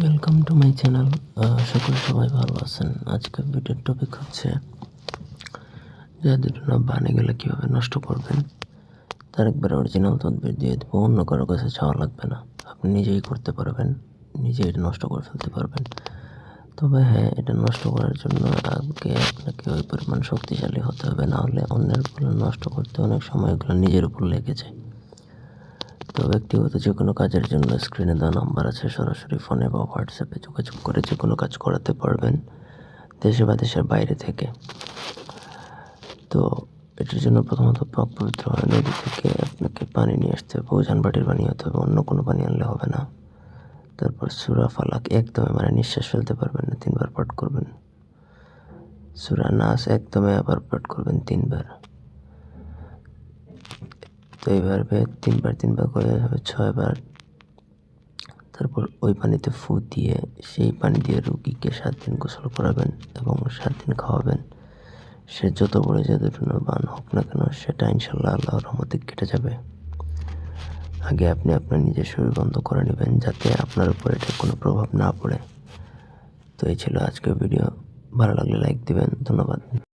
Welcome to my channel করি সবাই ভালো আছেন? আজকের ভিডিওর টপিক হচ্ছে যাদের না বানে গেলে কীভাবে নষ্ট করবেন, তার একবার অরিজিনাল তদবির দিয়ে দেবো। অন্য কারও কাছে চাওয়া লাগবে না। আপনি নিজেই করতে পারবেন, নিজেই এটা নষ্ট করে ফেলতে পারবেন। তবে হ্যাঁ এটা নষ্ট করার জন্য আগে আপনাকে ওই পরিমাণ শক্তিশালী হতে হবে, না হলে অন্যের উপর নষ্ট করতে অনেক সময় এগুলো নিজের উপর লেগে যায়। তো ব্যক্তিগত যে কোনো কাজের জন্য স্ক্রিনে দেওয়া নাম্বার আছে, সরাসরি ফোনে বা হোয়াটসঅ্যাপে যোগাযোগ করে যে কোনো কাজ করাতে পারবেন দেশে বা দেশের বাইরে থেকে। তো এটার জন্য প্রথমত পাক পবিত্র হয়, নদী থেকে আপনাকে পানি নিয়ে আসতে হবে ওজান বাটির পানি হতে হবে, অন্য কোনো পানি আনলে হবে না। তারপর সুরা ফালাক একদমে মানে নিঃশ্বাস ফেলতে পারবেন না, তিনবার পাঠ করবেন। সুরা নাস একদমে আবার পাঠ করবেন তিনবার। তো এইভাবে তিনবার তিনবার করে হবে ছয়বার। তারপর ওই পানিতে ফু দিয়ে, সেই পানি দিয়ে রুগীকে সাত দিন গোসল করাবেন এবং সাত দিন খাওয়াবেন। সে যত বড় যাদের বান হোক না কেন, সেটা ইনশাল্লাহ আল্লাহর রহমতে কেটে যাবে। আগে আপনি আপনার নিজের শরীর বন্ধ করে নেবেন যাতে আপনার উপর এটা কোনো প্রভাব না পড়ে। তো এই ছিল আজকের ভিডিও। ভালো লাগলে লাইক দিবেন। ধন্যবাদ।